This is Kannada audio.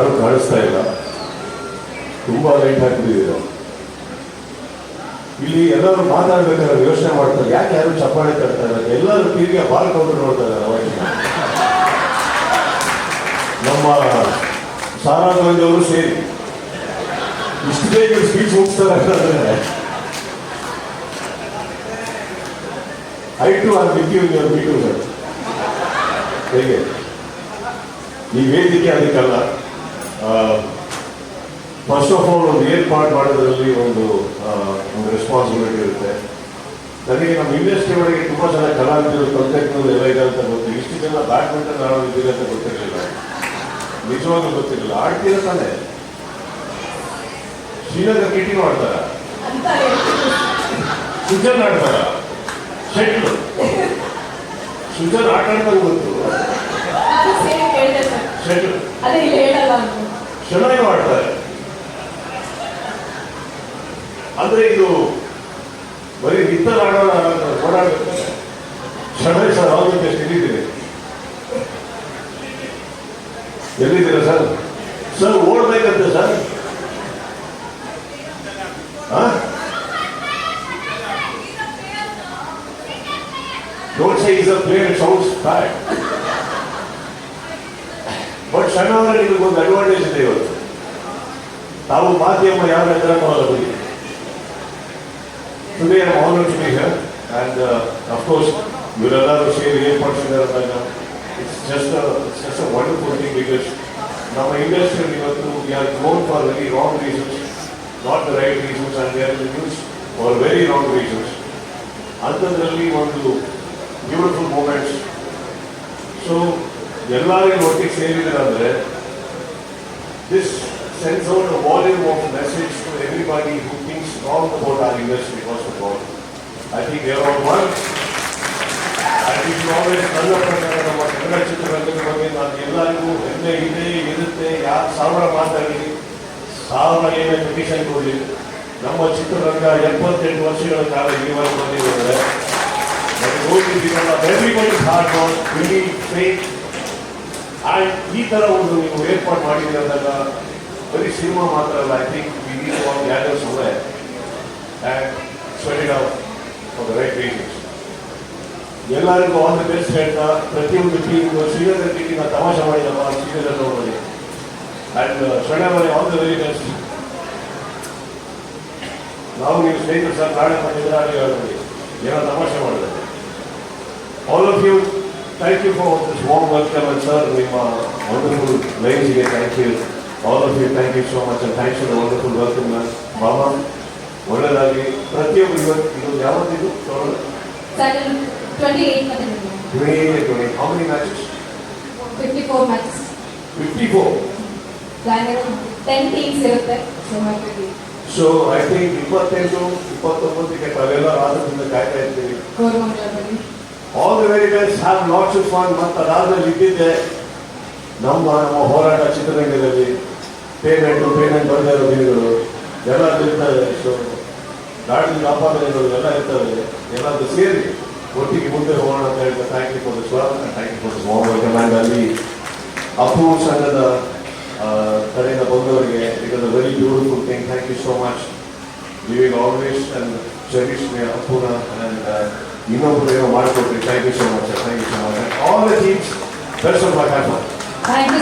ಯಾರು ಕಾಣಿಸ್ತಾ ಇಲ್ಲ. ತುಂಬಾ ಲೈಟ್ ಹಾಕಿದ್ದೀರ ಇಲ್ಲಿ ಎಲ್ಲರೂ ಮಾತಾಡ್ಬೇಕಾದ್ರೆ ಯೋಚನೆ ಮಾಡ್ತಾರೆ, ಯಾಕೆ ಯಾರು ಚಪ್ಪಾಳೆ ತರ್ತಾ ಇಲ್ಲ? ಎಲ್ಲರೂ ಟಿವಿಗೆ ಬಾಲ್ ಕೌಂಟರ್ ನೋಡ್ತಾ ಇದ್ದಾರೆ ನಮ್ಮ ಸಾರಾ ಗೋವಿಂದ್ ಅವರು ಸೇರಿ. ಇಷ್ಟು ಬೇಗ ಸ್ಪೀಚ್ ಹೋಗ್ತಾರೆ ಅಂತಂದ್ರೆ I too are with you sir ಹೇಗೆ? ಈ ವೇದಿಕೆ ಅದಕ್ಕಲ್ಲ. ಫಸ್ಟ್ ಆಫ್ ಆಲ್ ಒಂದು ಏರ್ಪಾಡು ಮಾಡೋದ್ರಲ್ಲಿ ಒಂದು ಒಂದು ರೆಸ್ಪಾನ್ಸಿಬಿಲಿಟಿ ಇರುತ್ತೆ. ನನಗೆ ನಮ್ಮ ಇಂಡಸ್ಟ್ರಿ ಒಳಗೆ ತುಂಬ ಜನ ಕಲಾವಿದರು ತಂತ್ರಜ್ಞರು ಎಲ್ಲ ಇದೆ ಅಂತ ಗೊತ್ತಿಲ್ಲ ಇಷ್ಟು ಜನ ಬ್ಯಾಡ್ಮಿಂಟನ್ ಆಡೋದಿದ್ದೀರಿ ಅಂತ ಗೊತ್ತಿರಲಿಲ್ಲ. ನಿಜವಾಗ್ಲೂ ಗೊತ್ತಿರಲಿಲ್ಲ. ಆಡ್ತೀರ ತಾನೆ? ಶ್ರೀನಗರ ಕಿಟಿ ಆಡ್ತಾರ. ಸುಜನ್ ಆಡ್ತಾರ? ಶೆಟ್ಲು? ಸುಜನ್ ಆಟ ಆಡ್ದಾಗ ಗೊತ್ತು? ಶೆಟ್ಲು? ಆಡ್ತಾರೆ ಚೆನ್ನಾಗಿ ಮಾಡ್ತಾರೆ ಅಂದ್ರೆ ಇದು ಬರೀ ನಿತ್ತಲ್ಲಿ ಆಡೋಣ ಓಡಾಡ್ಬೇಕು. ಶರಣೈ ಸರ್ ಜೊತೆ ಎಲ್ಲಿದ್ದೀರಿ ಎಲ್ಲಿದ್ದೀರಾ sir? Sir, ಓಡ್ಬೇಕಂತೆ sir. Don't say is a player sounds bad but ಸಣ್ಣ ಇದಕ್ಕೊಂದು ಅಡ್ವಾಂಟೇಜ್ ಇದೆ ಇವತ್ತು. ತಾವು ಮಾಧ್ಯಮ ಯಾರ ಹೆದರಕ್ಕಲ್ಲ ಬಿಡಿ today I honour to be here and of course ಇವರೆಲ್ಲರೂ ಸೇರಿ ಏರ್ಪಡಿಸಿದ್ದಾರೆ ಅಂದಾಗ it's just it's just a wonderful thing because ನಮ್ಮ ಇಂಡಸ್ಟ್ರಿಯಲ್ಲಿ ಇವತ್ತು we are grown for very wrong reasons not the right reasons and we are use for very wrong reasons ಅಂಥದ್ರಲ್ಲಿ ಒಂದು ಬ್ಯೂಟಿಫುಲ್ ಮೂಮೆಂಟ್ಸ್ ಸೊ ಎಲ್ಲರಿಗೂ ಒಟ್ಟಿಗೆ ಸೇರಿದ್ರೆ ಅಂದ್ರೆ this sends out a volume of message to everybody who thinks wrong about our all. I think they are all one. I think always ಪ್ರಕಾರ ನಮ್ಮ ಕನ್ನಡ ಚಿತ್ರರಂಗದ ಬಗ್ಗೆ ನಾನು ಎಲ್ಲರಿಗೂ ಹೆಮ್ಮೆ ಇದೆ, ಇರುತ್ತೆ, ಯಾರು ಸಾವಿರ ಮಾತಾಡಲಿ ಸಾವಿರ ಏನೇ ಪಿಟಿಷನ್ ಕೊಡಲಿ ನಮ್ಮ ಚಿತ್ರರಂಗ ಎಪ್ಪತ್ತೆಂಟು ವರ್ಷಗಳ ಕಾಲ ಇಲ್ಲಿವರೆಗೆ ಬಂದಿದ್ದಾರೆ everybody hard work really fake and ಈ ಥರ ಒಂದು ನೀವು ಏರ್ಪಾಡು ಮಾಡಿದಾಗ ಬರೀ ಸಿನಿಮಾ ಮಾತ್ರ ಅಲ್ಲ I think we need somewhere and right reasons ಎಲ್ಲರಿಗೂ ಆಲ್ ದಿ ಬೆಸ್ಟ್ ಹೇಳ್ತಾ, ಪ್ರತಿಯೊಂದು ಟೀಮ್ ಶ್ರೀನಗರ ಟೀಮಿನ ತಮಾಷೆ ಮಾಡಿದಮ್ಮ ಶ್ರೀನಗರ ನೋಡಿ ಆ್ಯಂಡ್ ಮನೆ ಆಲ್ ದ ವೆರಿ ಬೆಸ್ಟ್ ನಾವು ನೀವು ಸ್ನೇಹಿತರು ಸರ್ ನಾಳೆ ಮಾಡಿದ್ರೆ ಅಲ್ಲಿ ಹೇಳ್ತೀವಿ ಏನೋ ತಮಾಷೆ ಮಾಡಿದ್ರೆ. All of you thank you for this warm welcome and sir ನಿಮ್ಮ wonderful ಲೈನ್ಸ್ಗೆ thank you all of you thank you so much thanks for the wonderful welcome ಬಾಬಾ ಒಳ್ಳೆಯದಾಗಿ ಪ್ರತಿಯೊಬ್ಬರು ಇವತ್ತು ಇದು ಯಾವತ್ತಿದು twenty twenty how many matches fifty four fifty four ten teams ಇರುತ್ತೆ. ಸೊ ಐ ಥಿಂಕ್ ಇಪ್ಪತ್ತೈದು ಇಪ್ಪತ್ತೊಂಬತ್ತಕ್ಕೆ ತಾವೆಲ್ಲ ರಾತ್ರಿಯಿಂದ ಕಾಯ್ತಾ ಇರ್ತೀವಿ all the very best have lots of fun ಮತ್ತು ಅದಾದ್ಮೇಲೆ ಇದ್ದಿದ್ದೆ. ನಮ್ಮ ನಮ್ಮ ಹೋರಾಟ ಚಿತ್ರರಂಗದಲ್ಲಿ. ಪೇಮೆಂಟು ಪೇಮೆಂಟ್ ಬರದೇ ಇರೋ ದಿನಗಳು. ಎಲ್ಲ ಇರ್ತವೆ ಸೊ ಗಾಡಿ ಆಪಾದನೆಗಳು ಎಲ್ಲ ಇರ್ತವೆ ಏನಾದರೂ ಸೇರಿ ಒಟ್ಟಿಗೆ ಮುಂದೆ ಹೋಗೋಣ ಅಂತ ಹೇಳ್ತಾ ಥ್ಯಾಂಕ್ ಯು ಫಾರ್ ಸ್ವಾಗತ ಯು ಫಾರ್ ವೆಲ್ಕಮ್ ಆ್ಯಂಡ್ ಅಲ್ಲಿ ಅಪ್ಪು ಸಂಘದ ಕಡೆಯಿಂದ ಬಂದವರಿಗೆ it very beautiful thing thank you so much living always and cherish may ಅಪ್ಪುನ and ಇನ್ನೊಬ್ರು ಏನೋ ಮಾಡಿಕೊಟ್ರಿ. Thank you so much thank you so much all the things best of my you